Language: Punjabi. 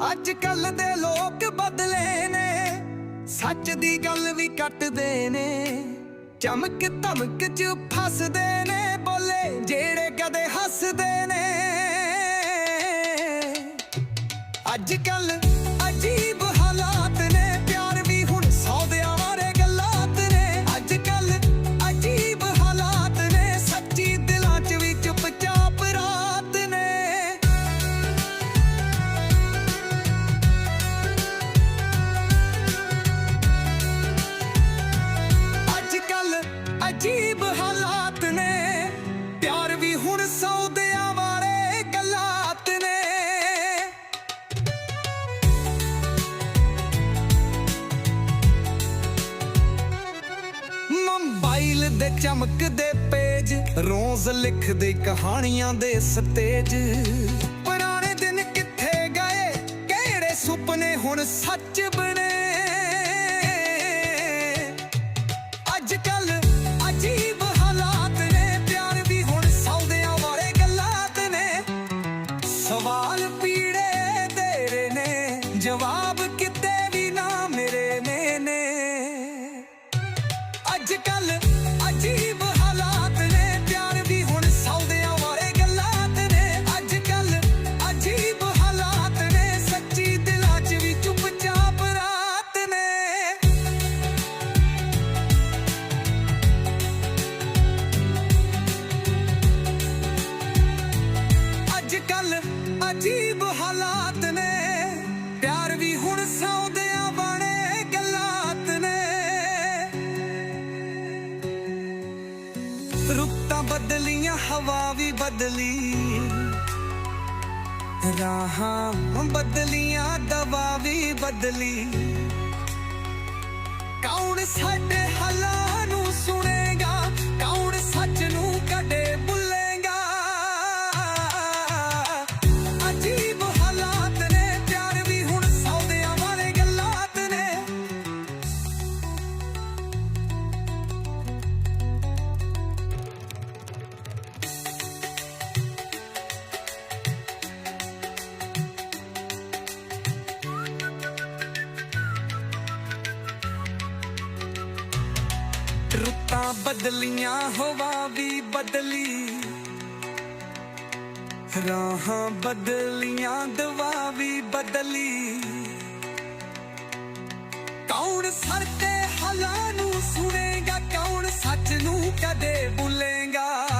ਅੱਜ ਕੱਲ ਦੇ ਲੋਕ ਬਦਲੇ ਨੇ। ਸੱਚ ਦੀ ਗੱਲ ਵੀ ਕੱਟਦੇ ਨੇ। ਚਮਕ ਧਮਕ ਚ ਫਸਦੇ ਨੇ। ਬੋਲੇ ਜਿਹੜੇ ਕਦੇ ਹੱਸਦੇ ਨੇ। ਅੱਜ ਕੱਲ ਦੇ ਚਮਕਦੇ ਪੇਜ, ਰੋਜ਼ ਲਿਖਦੇ ਕਹਾਣੀਆਂ ਦੇ ਸਤੇਜ ਪੁਰਾਣੇ ਦਿਨ ਕਿੱਥੇ ਗਏ, ਕਿਹੜੇ ਸੁਪਨੇ ਹੁਣ ਸੱਚ ਬਣੇ? ਅੱਜ ਕੱਲ ਅਜੀਬ ਹਾਲਾਤ ਨੇ, ਪਿਆਰ ਵੀ ਹੁਣ ਸੌਦਿਆਂ ਵਾਲੇ ਗੱਲਾਤ ਨੇ। ਸਵਾਲ ਪੀੜੇ ਤੇਰੇ ਨੇ, ਜਵਾਬ ਕਿਤੇ ਵੀ ਨਾ ਮੇਰੇ ਨੇ ਨੇ। ਅੱਜ ਕੱਲ ਅੱਜ ਅਜੀਬ ਹਾਲਾਤ ਨੇ। ਪਿਆਰ ਵੀ ਹੁਣ ਸੌਦਿਆਂ ਬਣੇ ਗੱਲਾਤ ਨੇ। ਰੁੱਤਾਂ ਬਦਲੀਆਂ, ਹਵਾ ਵੀ ਬਦਲੀ। ਰਾਹਾਂ ਬਦਲੀਆਂ, ਦਵਾ ਵੀ ਬਦਲੀ। ਕੌਣ ਸਾਡੇ ਹਾਲਾਤ ਰੁੱਤਾਂ ਬਦਲੀਆਂ, ਹਵਾ ਵੀ ਬਦਲੀ। ਰਾਹਾਂ ਬਦਲੀਆਂ, ਦਵਾ ਵੀ ਬਦਲੀ। ਕੌਣ ਸਰ ਤੇ ਹਾਲਾਂ ਨੂੰ ਸੁਣੇਗਾ, ਕੌਣ ਸੱਚ ਨੂੰ ਕਦੇ ਬੁਲੇਗਾ